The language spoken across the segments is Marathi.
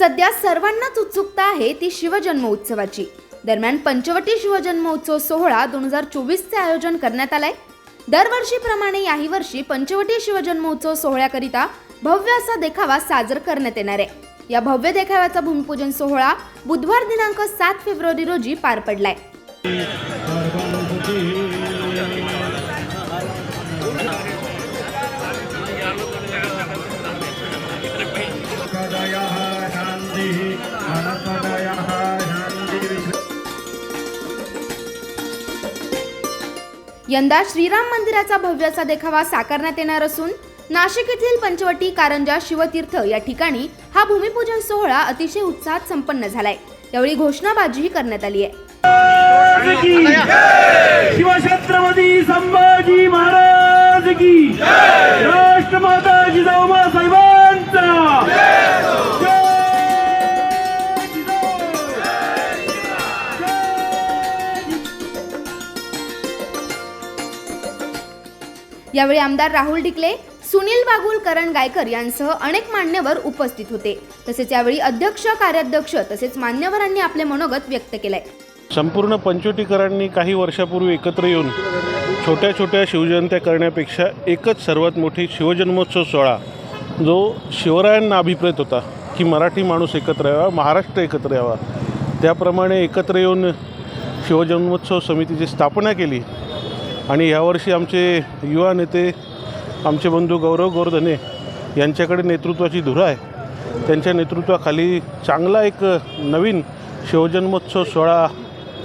सध्या सर्वांनाच उत्सुकता आहे ती शिवजन्म उत्सवाची. दरम्यान पंचवटी शिवजन्मोत्सव सोहळा दोन हजार चोवीसचे आयोजन करण्यात आलाय. दरवर्षीप्रमाणे याही वर्षी पंचवटी शिवजन्मोत्सव सोहळ्याकरिता भव्य असा देखावा साजर करण्यात येणार आहे. या भव्य देखाव्याचा भूमिपूजन सोहळा बुधवार दिनांक सात फेब्रुवारी रोजी पार पडलाय. यंदा श्रीराम मंदिराचा भव्याचा देखावा साकारण्यात येणार असून नाशिक येथील पंचवटी कारंजा शिवतीर्थ या ठिकाणी हा भूमिपूजन सोहळा अतिशय उत्साहात संपन्न झालाय. यावेळी घोषणाबाजीही करण्यात आली आहे. शिवछत्रपती संभाजी महाराज की राष्ट्रमाता यावेळी आमदार राहुल डिकले सुनील बागुल करण गायकर यांसह अनेक मान्यवर उपस्थित होते. तसेच यावेळी अध्यक्ष कार्याध्यक्ष तसेच मान्यवरांनी आपले मनोगत व्यक्त केलंय. संपूर्ण पंचवटीकरांनी काही वर्षापूर्वी एकत्र येऊन छोट्या छोट्या शिवजयंत्या करण्यापेक्षा एकच सर्वात मोठी शिवजन्मोत्सव सोहळा जो शिवरायांना अभिप्रेत होता की मराठी माणूस एकत्र यावा महाराष्ट्र एकत्र यावा. त्याप्रमाणे एकत्र येऊन शिवजन्मोत्सव समितीची स्थापना केली. आणि यावर्षी आमचे युवा नेते आमचे बंधू गौरव गोरधने यांच्याकडे नेतृत्वाची धुरा आहे. त्यांच्या नेतृत्वाखाली चांगला एक नवीन शिवजन्मोत्सव सोहळा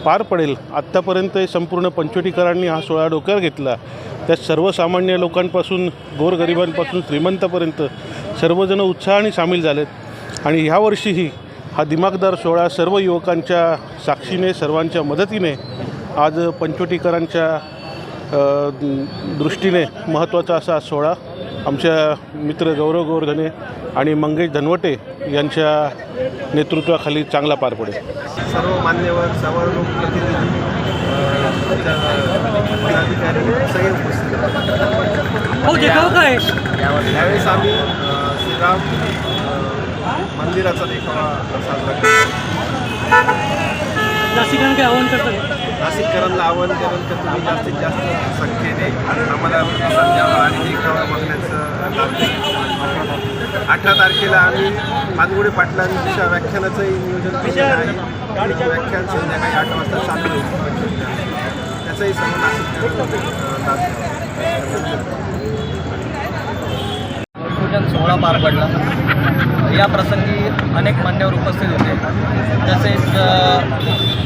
पार पडेल. आत्तापर्यंत संपूर्ण पंचवटीकरांनी हा सोहळा डोक्यावर घेतला. त्यात सर्वसामान्य लोकांपासून गोरगरिबांपासून श्रीमंतापर्यंत सर्वजण उत्साहाने सामील झालेत. आणि ह्यावर्षीही हा दिमागदार सोहळा सर्व युवकांच्या साक्षीने सर्वांच्या मदतीने आज पंचवटीकरांच्या दृष्टीने महत्त्वाचा असा सोहळा. आमच्या मित्र गौरव गोवर्धने आणि मंगेश धनवटे यांच्या नेतृत्वाखाली चांगला पार पडेल. सर्व मान्यवर सर्व. यावर- यावेळेस आम्ही श्रीराम मंदिराचा देखावा साजरा करतो. नाशिकांना काय आव्हान करतात नाशिककरांना आवाहन करेन की तुम्ही जास्तीत जास्त संख्येने आम्हाला प्रतिसाद द्यावा आणि देखावा बघण्याचं लाभ द्यावा. अठरा तारखेला आम्ही पानगुडे पाटलांच्या व्याख्यानाचंही नियोजन केलेलं आहे. व्याख्यान संध्याकाळी आठ वाजता चालू होईल त्याचाही सर्व नाशिककर लाभ घ्यावा. पूजन सोहळा पार पडला. या प्रसंगी अनेक मान्यवर उपस्थित होते. तसेच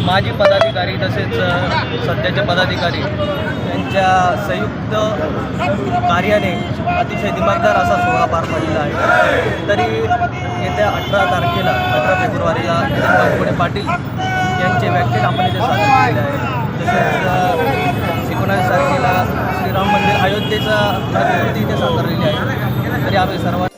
माजी पदाधिकारी तसेच सध्याचे पदाधिकारी यांच्या संयुक्त कार्याने अतिशय दिमागदार असा सोहळा पार पडलेला आहे. तरी येत्या अठरा तारखेला अठरा फेब्रुवारीला पुणे पाटील यांचे व्याख्यान आपण इथे सादर केलेले आहे. तसेच एकोणावीस तारखेला श्रीराम मंदिर अयोध्येचा प्रतिकृती इथे साकारलेली आहे. तरी आम्ही सर्व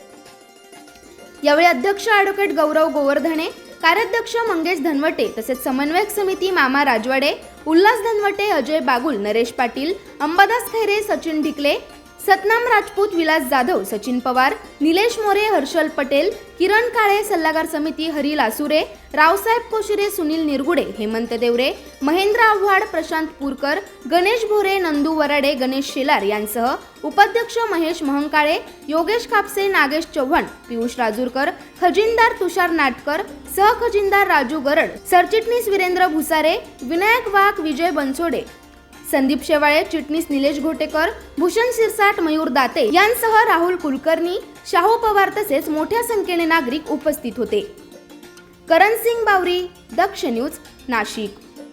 यावेळी अध्यक्ष ॲडव्होकेट गौरव गोवर्धने कार्याध्यक्ष मंगेश धनवटे तसेच समन्वयक समिती मामा राजवाडे उल्हास धनवटे अजय बागुल नरेश पाटील अंबादास खैरे सचिन ढिकले सतनाम राजपूत विलास जाधव सचिन पवार निलेश मोरे हर्षल पटेल किरण काळे सल्लागार समिती हरी लासुरे रावसाहेब कोशिरे सुनील निरगुडे हेमंत देवरे महेंद्र आव्हाड प्रशांत पूरकर गणेश भोरे नंदू वराडे गणेश शेलार यांसह उपाध्यक्ष महेश महंकाळे योगेश कापसे नागेश चव्हाण पियुष राजूरकर खजिनदार तुषार नाटकर सहखजिनदार राजू गरड सरचिटणीस वीरेंद्र भुसारे विनायक वाघ विजय बनसोडे संदीप शेवाळे चिटणीस निलेश घोटेकर भूषण सिरसाट मयूर दाते यांसह राहुल कुलकर्णी शाहू पवार तसेच मोठ्या संख्येने नागरिक उपस्थित होते. करण सिंग बावरी दक्ष न्यूज नाशिक.